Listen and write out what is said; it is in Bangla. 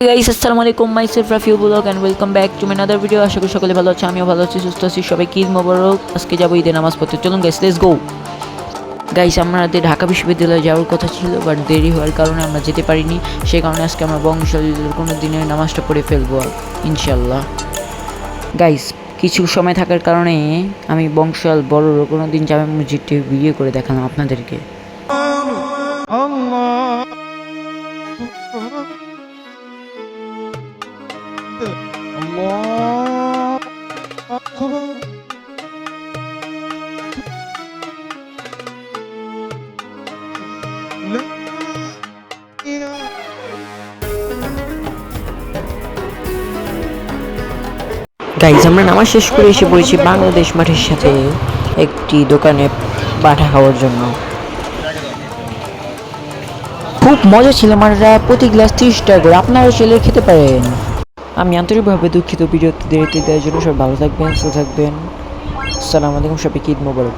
গাইস আসসালামু আলাইকুম, myself Rafiu blog and welcome back to my other video আশা করি সকলে ভালো আছে, আমিও ভালো আছি, সুস্থ আছি, সবাই ঈদ মোবারক। আজকে যাব ঈদে নামাজ পড়তে। চলুন গাইস লেটস গো গাইস আমাদের ঢাকা বিশ্ববিদ্যালয়ে যাওয়ার কথা ছিল বাট দেরি হওয়ার কারণে আমরা যেতে পারিনি। সেই কারণে আজকে আমরা বংশালীর কোনো দিনে নামাজটা পড়ে ফেলব ইনশাল্লাহ গাইস কিছু সময় থাকার কারণে আমি বংশাল বড় কোনো দিন জামে মসজিদটি ভিডিও করে দেখালাম আপনাদেরকে। La ilahe গাইজ আমরা নামাজ শেষ করে এসে পড়েছি বাংলাদেশ মাঠের সাথে একটি দোকানে পাঠা খাওয়ার জন্য। খুব মজা ছিল আমরা প্রতি গ্লাস তিরিশ টাকা করে। আপনারাও চলে খেতে পারেন। আমি আন্তরিকভাবে দুঃখিত বিরতি দেরিতে দেওয়ার জন্য সবাই ভালো থাকবেন, সুস্থ থাকবেন। আসসালামু আলাইকুম, সবাইকে ঈদ মোবারক